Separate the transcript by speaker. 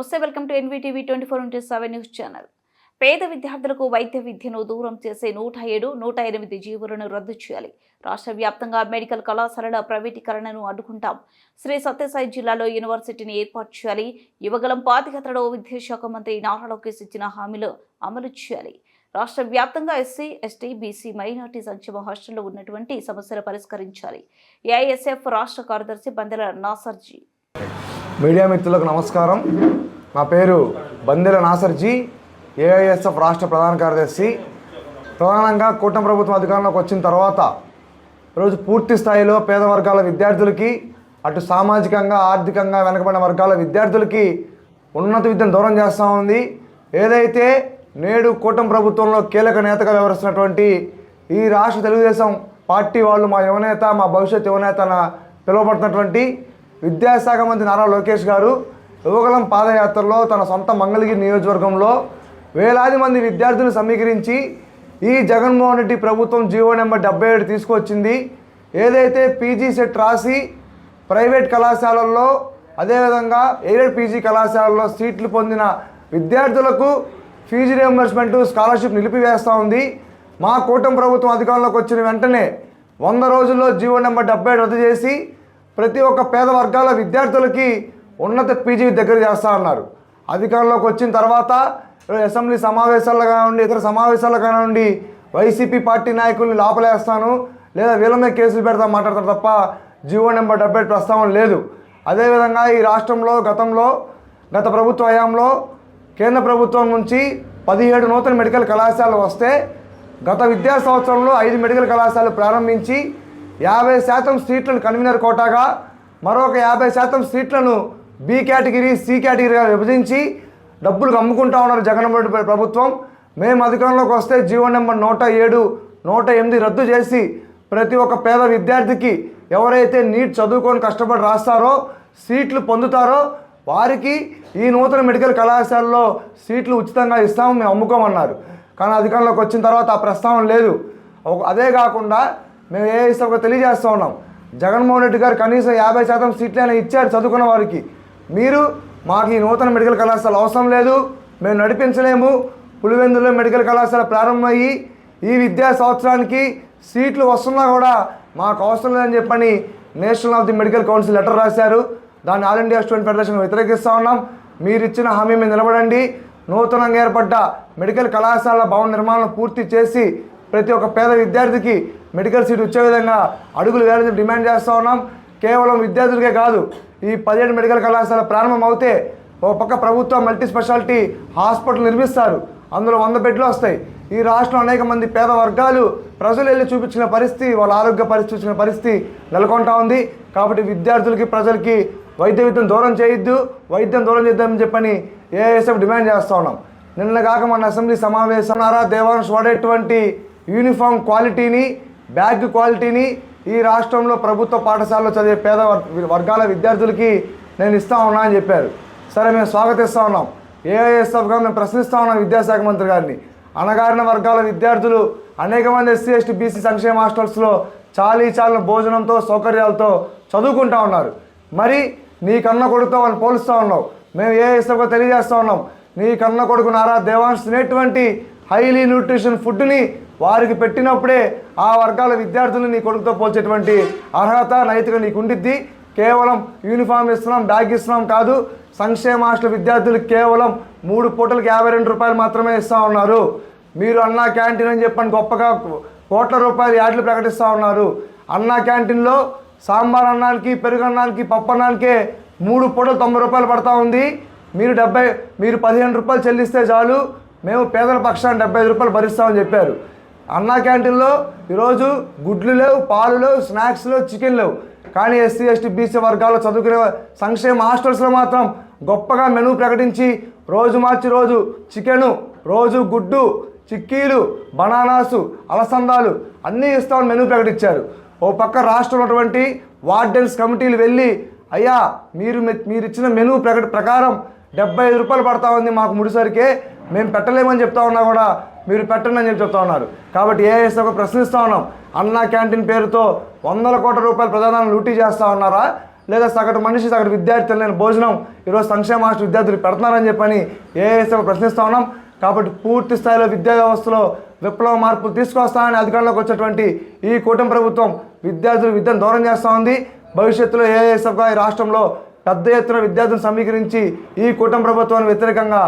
Speaker 1: నమస్తే welcome to NVTV twenty four into seven news channel. పేద విద్యార్థులకు వైద్య విద్యను దూరం చేసే నూట ఏడు నూట ఎనిమిది జీవులను రద్దు చేయాలి. రాష్ట్ర వ్యాప్తంగా మెడికల్ కళాశాలల ప్రైవేటీకరణను అడ్డుకుంటాం. శ్రీ సత్యసాయి జిల్లాలో యూనివర్సిటీని ఏర్పాటు చేయాలి. యువగలం పాతికతలో విద్యాశాఖ మంత్రి నారా లోకేష్ ఇచ్చిన హామీలు అమలు చేయాలి. రాష్ట్ర వ్యాప్తంగా ఎస్సీ ఎస్టీ బీసీ మైనార్టీ సంక్షేమ హాస్టల్లో ఉన్నటువంటి సమస్యలు పరిష్కరించాలి. ఏఐఎస్ఎఫ్ రాష్ట్ర కార్యదర్శి బందెల నాసర్జీ.
Speaker 2: మీడియా మిత్రులకు నమస్కారం. నా పేరు బందెల నాసర్జీ ఏఐఎస్ఎఫ్ రాష్ట్ర ప్రధాన కార్యదర్శి. ప్రధానంగా కూటమి ప్రభుత్వం అధికారంలోకి వచ్చిన తర్వాత రోజు పూర్తి స్థాయిలో పేద వర్గాల విద్యార్థులకి అటు సామాజికంగా ఆర్థికంగా వెనకబడిన వర్గాల విద్యార్థులకి ఉన్నత విద్యను దూరం చేస్తూ ఉంది. ఏదైతే నేడు కూటమి ప్రభుత్వంలో కీలక నేతగా వ్యవహరిస్తున్నటువంటి ఈ రాష్ట్ర తెలుగుదేశం పార్టీ వాళ్ళు మా యువనేత మా భవిష్యత్ యువనేత అన్న పిలువబడుతున్నటువంటి విద్యాశాఖ మంత్రి నారా లోకేష్ గారు యువగలం పాదయాత్రలో తన సొంత మంగళగిరి నియోజకవర్గంలో వేలాది మంది విద్యార్థులను సమీకరించి ఈ జగన్మోహన్ రెడ్డి ప్రభుత్వం జీవో నెంబర్ డెబ్బై ఏడు తీసుకొచ్చింది. ఏదైతే పీజీ సెట్ రాసి ప్రైవేట్ కళాశాలల్లో అదేవిధంగా ఎయిడెడ్ పీజీ కళాశాలల్లో సీట్లు పొందిన విద్యార్థులకు ఫీజు రియంబర్స్మెంట్ స్కాలర్షిప్ నిలిపివేస్తూ ఉంది. మా కూటమి ప్రభుత్వం అధికారంలోకి వచ్చిన వెంటనే వంద రోజుల్లో జీవో నెంబర్ డెబ్బై రద్దు చేసి ప్రతి ఒక్క పేద వర్గాల విద్యార్థులకి ఉన్నత పీజీ దగ్గర చేస్తా అన్నారు. అధికారంలోకి వచ్చిన తర్వాత అసెంబ్లీ సమావేశాల్లో కానివ్వండి ఇతర సమావేశాల్లో కానివ్వండి వైసీపీ పార్టీ నాయకుల్ని లోపలేస్తాను లేదా వీళ్ళ మీద కేసులు పెడతా మాట్లాడతారు తప్ప జీవో నెంబర్ డెబ్బై ప్రస్తావన లేదు. అదేవిధంగా ఈ రాష్ట్రంలో గతంలో గత ప్రభుత్వ హయాంలో కేంద్ర ప్రభుత్వం నుంచి పదిహేడు నూతన మెడికల్ కళాశాలలు వస్తే గత విద్యా సంవత్సరంలో ఐదు మెడికల్ కళాశాలలు ప్రారంభించి యాభై శాతం సీట్లను కన్వీనర్ కోటాగా మరొక యాభై శాతం సీట్లను బి కేటగిరీ సి కేటగిరీగా విభజించి డబ్బులు అమ్ముకుంటా ఉన్నారు జగన్మోహన్ రెడ్డి ప్రభుత్వం. మేము అధికారంలోకి వస్తే జీవో నెంబర్ నూట ఏడు నూట ఎనిమిది రద్దు చేసి ప్రతి ఒక్క పేద విద్యార్థికి ఎవరైతే నీట్ చదువుకొని కష్టపడి రాస్తారో సీట్లు పొందుతారో వారికి ఈ నూతన మెడికల్ కళాశాలలో సీట్లు ఉచితంగా ఇస్తాము మేము అమ్ముకోమన్నారు. కానీ అధికారంలోకి వచ్చిన తర్వాత ఆ ప్రస్తావన లేదు. అదే కాకుండా మేము ఏ ఇస్తామో తెలియజేస్తూ ఉన్నాం. జగన్మోహన్ రెడ్డి గారు కనీసం యాభై శాతం సీట్లైనా ఇచ్చారు చదువుకున్న వారికి. మీరు మాకు ఈ నూతన మెడికల్ కళాశాల అవసరం లేదు మేము నడిపించలేము. పులివెందులో మెడికల్ కళాశాల ప్రారంభమయ్యి ఈ విద్యా సంవత్సరానికి సీట్లు వస్తున్నా కూడా మాకు అవసరం లేదని చెప్పని National of the Medical Council letter రాశారు. దాన్ని ఆల్ ఇండియా స్టూడెంట్ ఫెడరేషన్ వ్యతిరేకిస్తూ ఉన్నాం. మీరు ఇచ్చిన హామీ మీద నిలబడండి. నూతనంగా ఏర్పడ్డ మెడికల్ కళాశాల భవన నిర్మాణం పూర్తి చేసి ప్రతి ఒక్క పేద విద్యార్థికి మెడికల్ సీట్ వచ్చే విధంగా అడుగులు వేయాలని డిమాండ్ చేస్తూ ఉన్నాం. కేవలం విద్యార్థులకే కాదు ఈ పదిహేడు మెడికల్ కళాశాల ప్రారంభం అవుతే ఒక పక్క ప్రభుత్వ మల్టీ స్పెషాలిటీ హాస్పిటల్ నిర్మిస్తారు. అందులో వంద బెడ్లు వస్తాయి. ఈ రాష్ట్రంలో అనేక మంది పేద వర్గాలు ప్రజలు వెళ్ళి చూపించిన పరిస్థితి వాళ్ళ ఆరోగ్య పరిస్థితి చూసిన పరిస్థితి నెలకొంటా ఉంది. కాబట్టి విద్యార్థులకి ప్రజలకి వైద్య విద్యను దూరం చేయొద్దు. వైద్యం దూరం చేద్దామని చెప్పని ఏఎస్ఎఫ్ డిమాండ్ చేస్తూ ఉన్నాం. నిన్న కాక మన అసెంబ్లీ సమావేశం నారా దేవాంశ్ వాడేటువంటి యూనిఫామ్ క్వాలిటీని బ్యాగ్ క్వాలిటీని ఈ రాష్ట్రంలో ప్రభుత్వ పాఠశాలలో చదివే పేద వర్- వర్గాల విద్యార్థులకి నేను ఇస్తా ఉన్నా అని చెప్పారు. సరే మేము స్వాగతిస్తూ ఉన్నాం. ఏఐఎస్ఎఫ్గా మేము ప్రశ్నిస్తూ ఉన్నాం విద్యాశాఖ మంత్రి గారిని. అణగారిన వర్గాల విద్యార్థులు అనేక మంది ఎస్సీ ఎస్టీ బీసీ సంక్షేమ హాస్టల్స్లో చాలీ చాలిన భోజనంతో సౌకర్యాలతో చదువుకుంటా ఉన్నారు. మరి నీ కన్న కొడుకుతో వాళ్ళని పోలుస్తూ ఉన్నావు. మేము ఏ ఇస్తామో తెలియజేస్తూ ఉన్నాం. నీ కన్న కొడుకు నారా దేవాన్స్ తినేటువంటి హైలీ న్యూట్రిషన్ ఫుడ్ని వారికి పెట్టినప్పుడే ఆ వర్గాల విద్యార్థులు నీ కొడుకుతో పోల్చేటువంటి అర్హత నైతిక నీకు ఉండిద్ది. కేవలం యూనిఫామ్ ఇస్తున్నాం బ్యాగ్ ఇస్తున్నాం కాదు సంక్షేమ హాస్టల్ విద్యార్థులకు కేవలం మూడు పూటలకు యాభై రెండు రూపాయలు మాత్రమే ఇస్తూ ఉన్నారు. మీరు అన్నా క్యాంటీన్ అని చెప్పని గొప్పగా కోట్ల రూపాయలు యాడ్లు ప్రకటిస్తూ ఉన్నారు. అన్నా క్యాంటీన్లో సాంబార్ అన్నానికి పెరుగు అన్నానికి పప్పు అన్నానికే మూడు పూటలు తొంభై రూపాయలు పడతా ఉంది. మీరు డెబ్బై మీరు పదిహేను రూపాయలు చెల్లిస్తే చాలు. మేము పేదల పక్షాన్ని డెబ్బై ఐదు రూపాయలు భరిస్తామని చెప్పారు. అన్నా క్యాంటీన్లో ఈరోజు గుడ్లు లేవు పాలు లేవు స్నాక్స్ లేవు చికెన్ లేవు. కానీ ఎస్సీ ఎస్టీ బీసీ వర్గాల్లో చదువుకునే సంక్షేమ హాస్టల్స్లో మాత్రం గొప్పగా మెనూ ప్రకటించి రోజు మార్చి రోజు చికెను రోజు గుడ్డు చిక్కీలు బనానాసు అలసందాలు అన్నీ ఇస్తామని మెనూ ప్రకటించారు. ఓ పక్క రాష్ట్రంలో ఉన్నటువంటి వార్డెన్స్ కమిటీలు వెళ్ళి అయ్యా మీరు మీరు ఇచ్చిన మెనూ ప్రకట ప్రకారం డెబ్బై ఐదు రూపాయలు పడతా ఉంది మాకు ముడిసరికే మేము పెట్టలేమని చెప్తా ఉన్నా కూడా మీరు పెట్టండి అని చెప్పి చెప్తా ఉన్నారు. కాబట్టి ఏఎస్ ఒక ప్రశ్నిస్తూ ఉన్నాం. అన్నా క్యాంటీన్ పేరుతో వందల కోట్ల రూపాయల ప్రధానాన్ని లూటీ చేస్తూ ఉన్నారా? లేదా సగటు మనిషి సగటు విద్యార్థులు లేని భోజనం ఈరోజు సంక్షేమ హాస్టల్ విద్యార్థులు పెడుతున్నారని చెప్పని ఏఎస్ఎఫ్ ప్రశ్నిస్తూ ఉన్నాం. కాబట్టి పూర్తి స్థాయిలో విద్యా వ్యవస్థలో విప్లవ మార్పులు తీసుకొస్తామని అధికారంలోకి వచ్చేటువంటి ఈ కూటమి ప్రభుత్వం విద్యార్థులు విద్యను దూరం చేస్తూ ఉంది. భవిష్యత్తులో ఏఎస్ఎఫ్గా ఈ రాష్ట్రంలో పెద్ద ఎత్తున విద్యార్థులను సమీకరించి ఈ కూటమి ప్రభుత్వానికి వ్యతిరేకంగా